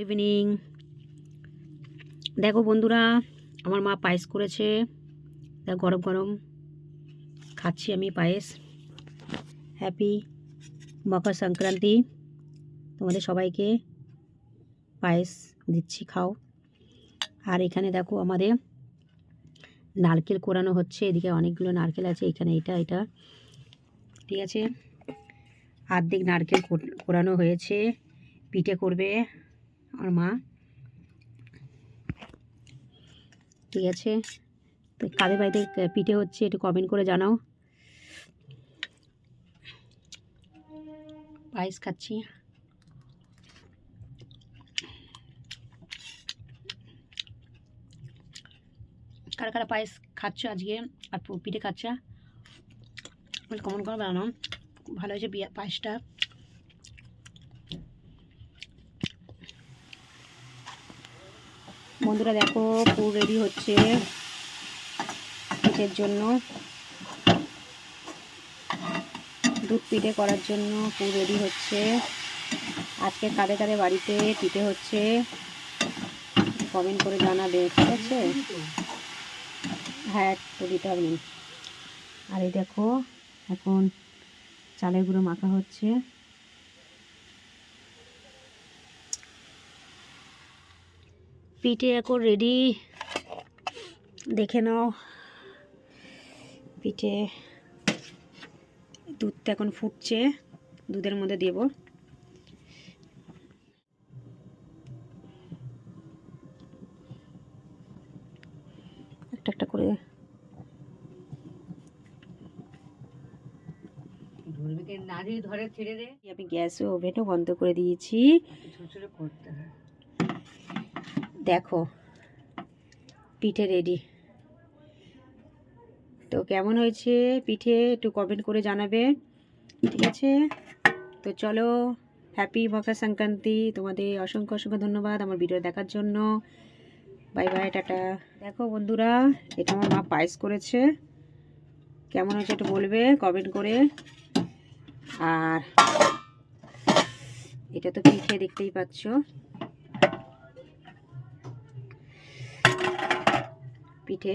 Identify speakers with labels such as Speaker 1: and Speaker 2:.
Speaker 1: Evening দেখো বন্ধুরা, আমার মা পায়েস করেছে। দেখো গরম গরম। খাচ্ছি আমি পায়েস। হ্যাপি মকর সংক্রান্তি। তোমাদের সবাইকে পায়েস দিচ্ছি, খাও। আর এখানে দেখো আমাদের নারকেল কোরানো হচ্ছে। এদিকে অনেকগুলো নারকেল আছে, এখানে এটা এটা। ঠিক আছে? আর্ধেক নারকেল কোরানো হয়েছে। পিঠে করবে। আমার মা? ঠিক আছে। তো কাদের বাড়িতে পিঠে হচ্ছে একটু কমেন্ট করে জানাও। পায়েস খাচ্ছি। কারা কারা পায়েস খাচ্ছ আজকে আর পিঠে খাচ্ছ? কমন করে বানানো ভালো হয়েছে পায়েসটা। বন্ধুরা দেখো, পুর রেডি হচ্ছে পিঠের জন্য। দুধ পিঠে করার জন্য পুর রেডি হচ্ছে। আজকে কাদের কাদের বাড়িতে পিঠে হচ্ছে কমেন্ট করে জানাবে, ঠিক আছে? হ্যাঁ তো দিতে হবে। আর এই দেখো, এখন চালের গুঁড়ো মাখা হচ্ছে। পিঠে এখন রেডি দেখে নাও। পিঠে দুধটা এখন ফুটছে। দুধের মধ্যে দেব। একটা একটা করে। আমি গ্যাস ওভেনও বন্ধ করে দিয়েছি।
Speaker 2: করতে হয়।
Speaker 1: দেখো, পিঠে রেডি তো কেমন হয়েছে পিঠে একটু কমেন্ট করে জানাবে, ঠিক আছে? তো চলো হ্যাপি মকর সংক্রান্তি। তোমাদের অসংখ্য অসংখ্য ধন্যবাদ আমার ভিডিও দেখার জন্য। Bye bye tata. দেখো বন্ধুরা, এটা আমার মা পায়েস করেছে। কেমন হয়েছে একটু বলবে কমেন্ট করে। আর এটা তো পিঠে দেখতেই পাচ্ছ। পিঠে